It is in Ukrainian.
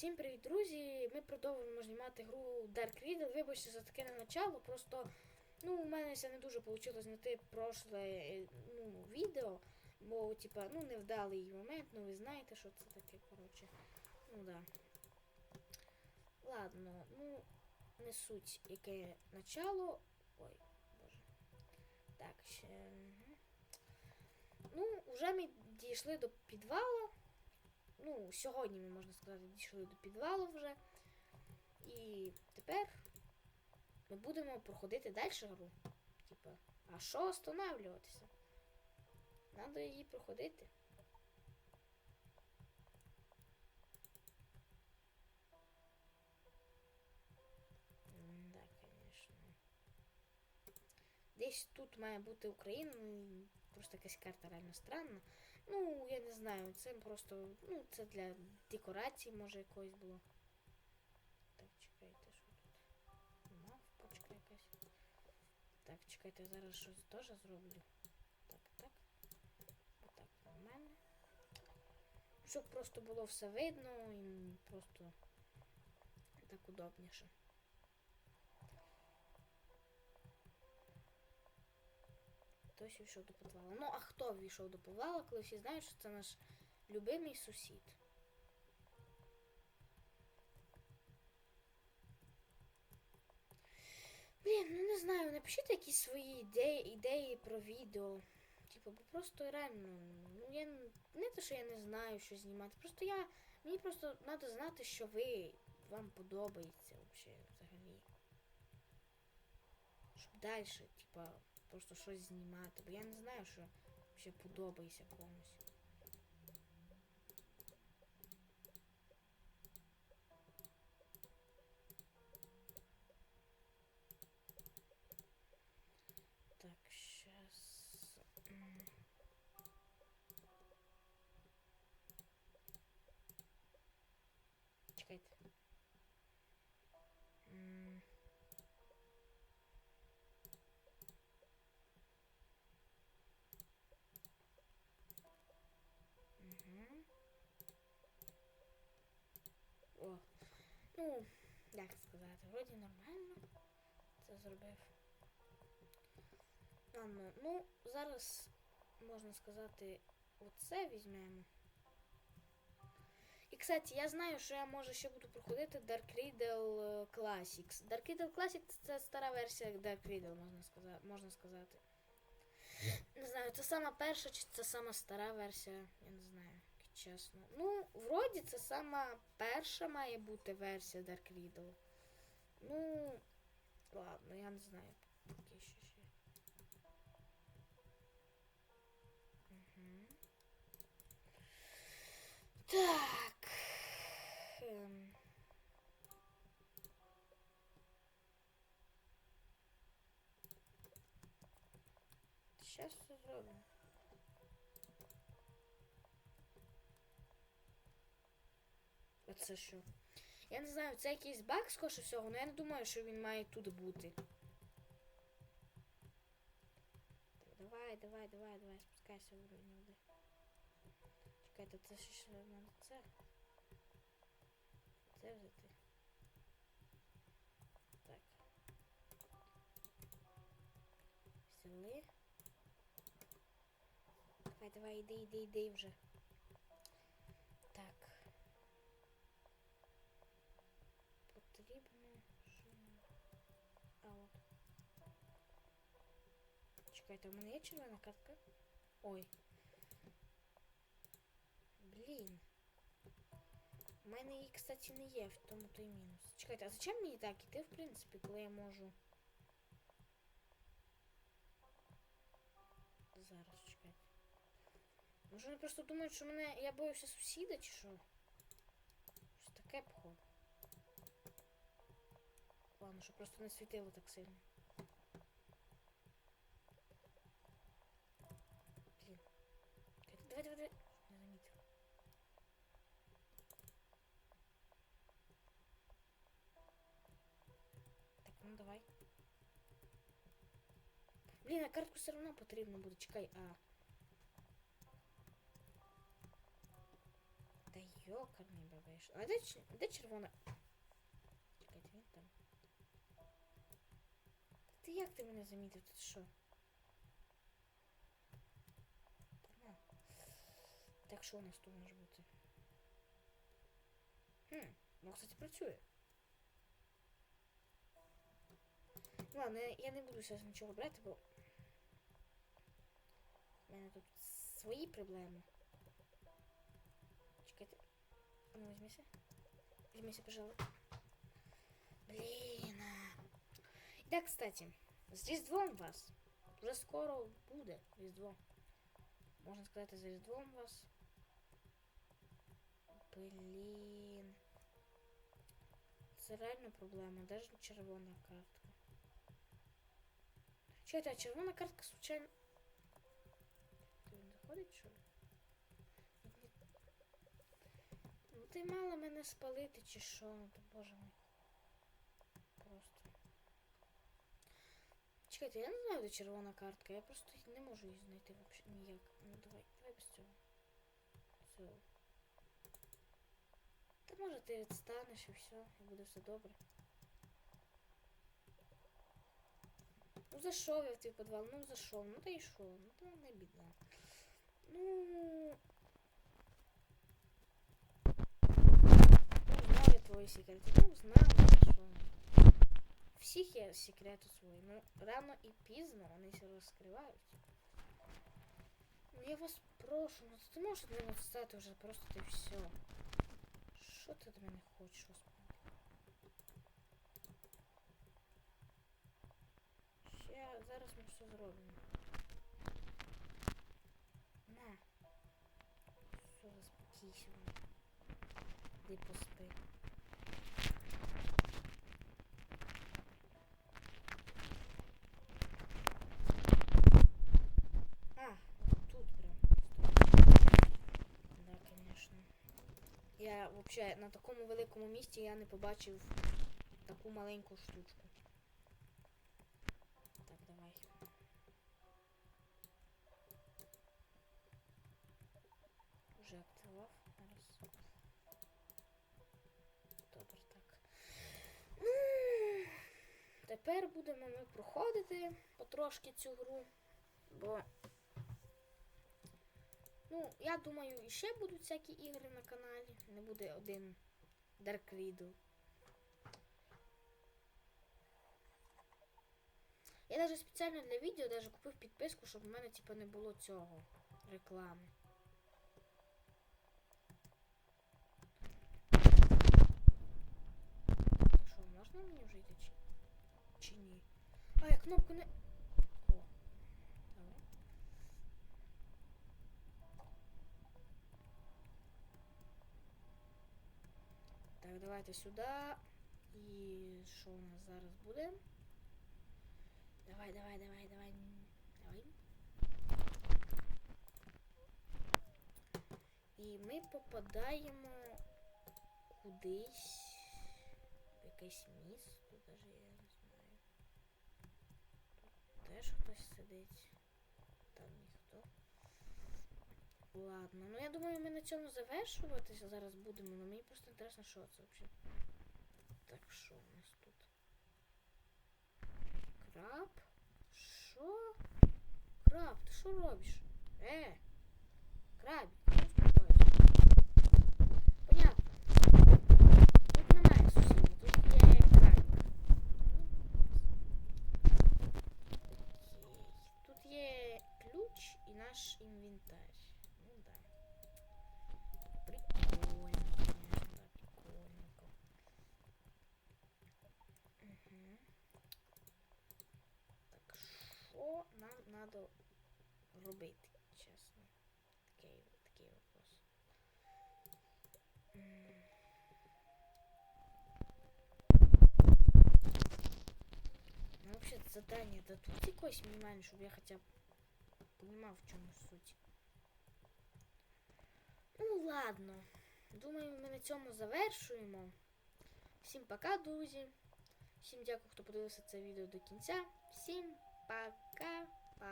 Всім привіт, друзі! Ми продовжуємо знімати гру Dark Riddle. Вибачте за таке на начало. Просто ну, у мене це не дуже вийшло знайти прошле ну, відео, бо типа, ну, невдалий момент, ну ви знаєте, що це таке, коротше. Ну да. Ладно, ну, не суть яке начало. Ой, боже. Так, ще. Ну, вже ми дійшли до підвала. Ну, сьогодні ми, можна сказати, дійшли до підвалу вже. І тепер ми будемо проходити далі гру. Типа, а що останавливатися? Надо її проходити. Десь тут має бути Україна, ну, просто якась карта реально странна. Ну, я не знаю, це просто, ну, це для декорації, може, якоїсь було. Так, чекайте, що тут? Мавпочка якась. Так, чекайте, зараз щось теж зроблю. Так, так. Отак, нормально. Щоб просто було все видно і просто так удобніше. Хтось війшов до підвалу. Ну, а хто війшов до підвалу, коли всі знають, що це наш любимий сусід. Блін, ну не знаю, напишіть якісь свої ідеї, ідеї про відео. Типу, бо просто реально, ну я не те, що я не знаю, що знімати. Просто я. Мені просто треба знати, що ви вам подобається взагалі. Щоб далі, типа, просто щось знімати. Бо я не знаю, що ще подобається комусь. Так, сейчас. Чекайте. Ну, як сказати, вроді нормально це зробив. Ладно, ну, зараз можна сказати, оце візьмемо. І, кстати, я знаю, що я може ще буду проходити Dark Riddle е, Classics. Dark Riddle Classics це стара версія Dark Riddle, можна сказати. Можна сказати. Не знаю, це сама перша чи це сама стара версія, я не знаю, чесно. Ну, вроді це сама перша має бути версія Dark Riddle. Ну, ладно, я не знаю. Поки що ще. Мгм. Так. Ем. Сейчас все зробимо. Оце що? Я не знаю, це якийсь баг скорше всього, але я не думаю, що він має тут бути. Так, давай, давай, давай, давай, спускайся в уровень води. Чекайте, це ще треба це. Це взяти. Так. Взяли. Давай, давай, іди, іди, іди вже. Так. Потрібно. Що? А от. Чекайте, у мене є червона картка? Ой. Блін. У мене її, кстати, не є, в тому то й мінус. Чекайте, а зачем мені так іти, в принципі, коли я можу. Зараз чекайте. Може вони просто думають, що мене я боюся сусіда чи що? Щось таке походу. Ладно, щоб просто не світило так сильно. Блін. Чекайте, Давай, давай, давай. Не замітив. Так, ну давай. Блін, а картку все одно потрібно буде. Чекай, а. Та Йокарний бабеш. А де, де червона? Чекайте, він там. Ти як ти мене замітив? Ти що? Так що у нас тут може бути? Хм, ну, кстати, працює. Ладно, я не буду зараз нічого брати, бо у мене тут свої проблеми. Чекайте. А ну візьмися. Візьмися, пожалуйста. Блін. а. І так, кстати, з Різдвом вас. Вже скоро буде Різдво. Можна сказати, з Різдвом вас. Блін. Це реально проблема, даже червона картка. Чекайте, а червона картка случайно. Ти що. Ну ти мала мене спалити чи що? Ну то боже мій. Просто. Чекайте, я не знаю, де червона картка, я просто не можу її знайти вообще ніяк. Ну давай, давай без цього. Все. Та може ти відстанеш і все, і буде все добре. Ну зайшов я в твій підвал, ну зайшов, ну та й що, ну то не біда. Ну. Узнав я твої секрети, ну знав, ну що. Всіх є секрети свої, ну рано і пізно вони все розкриваються. Ну я вас прошу, ну ти можеш не відстати вже просто ти все. Що ти від мене хочеш, господи? Ще зараз ми все зробимо. Іди поспи. А, тут прям. Да, конечно. Я вообще на такому великому місці я не побачив таку маленьку штучку. Так, давай. Уже активував. Зараз. Добре, так. Тепер будемо ми проходити потрошки цю гру, бо. Ну, я думаю, іще будуть всякі ігри на каналі. Не буде один Dark Widow. Я навіть спеціально для відео даже купив підписку, щоб в мене типу, не було цього реклами. Так що, можна мені вже йти чи, чи ні? А, я кнопку не. О. Добре. Так, давайте сюди. І що у нас зараз буде? Давай, давай, давай, давай. Давай. І ми попадаємо кудись. В якесь місто, даже. Тут теж хтось сидить. Там ніхто. Ладно, ну я думаю, ми на цьому завершуватися зараз будемо, але мені просто інтересно, що це взагалі. Так, що у нас тут? Краб? Що? Краб, ти що робиш? Е! Краб, ну успокойся. Понятно. Тут немає сусідів, тут є крабик. Ну, Окей. Тут є ключ і наш інвентар. Ну да. Прикольно, конечно, да, прикольненько. Угу. Так, що надо робити, чесно? Такий, такий вопрос. Ну, вообще, задание дадут якось мінімальне, щоб я хоча б понимав, в чому суть. Ну, ладно. Думаю, ми на цьому завершуємо. Всім пока, друзі. Всім дякую, хто подивився це відео до кінця. Всім 八